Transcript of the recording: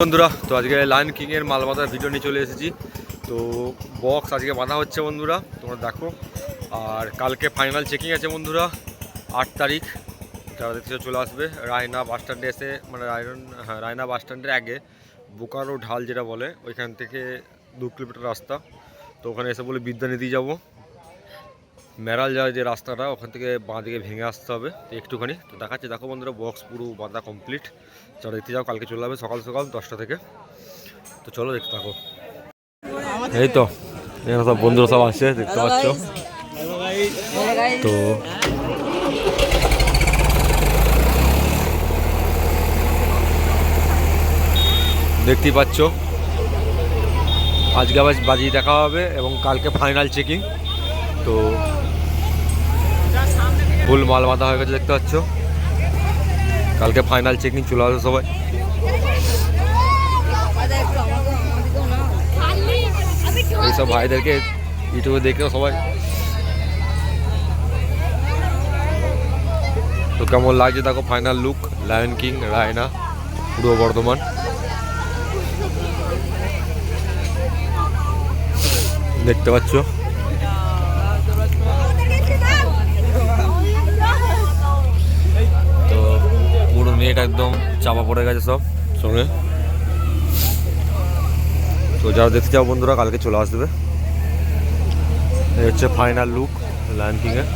বন্ধুরা, তো আজকে লায়ন কিং এর মাল বাঁধার ভিডিও নিয়ে চলে এসেছি। তো বক্স আজকে বাঁধা হচ্ছে বন্ধুরা, তোমরা দেখো। আর কালকে ফাইনাল চেকিং আছে বন্ধুরা, আট তারিখ। যারা দেখতে চলে আসবে। রায়না বাস স্ট্যান্ডে এসে মানে রায়ন হ্যাঁ রায়না বাস স্ট্যান্ডের আগে বোকারো ঢাল যেটা বলে, ওইখান থেকে দু কিলোমিটার রাস্তা। তো ওখানে এসে বলে বিদ্যানিধি যাব। মেরাল যাওয়ার যে রাস্তাটা ওখান থেকে বাঁ দিকে ভেঙে আসতে হবে তো একটুখানি। তো দেখাচ্ছে দেখো বন্ধুরা বক্স পুরো বাঁধা কমপ্লিট চলো দেখতে যাও কালকে চলে যাবে সকাল সকাল দশটা থেকে। তো চলো দেখতে থাকো। এই তো এখানে সব বন্ধুরা সব আসছে দেখতে পাচ্ছ? তো দেখতেই পাচ্ছ? আজকে আবার বাজিয়ে দেখা হবে এবং কালকে ফাইনাল চেকিং তো ফুল মাল বাঁধা হয়ে গেছে, দেখতে পাচ্ছ। কালকে ফাইনাল চেকিং চলে আসবে সবাই। এইসব ভাইদেরকে ইউটিউবে দেখে সবাই। তো কেমন লাগছে দেখো final look lion king Raina Purba Bardhaman. দেখতে পাচ্ছ তো পুরো নেট একদম চাপা পড়ে গেছে সব। সঙ্গে। তো যারা দেখতে চাও বন্ধুরা, কালকে চলে আসবে। এই হচ্ছে ফাইনাল লুক লায়ন কিংয়ের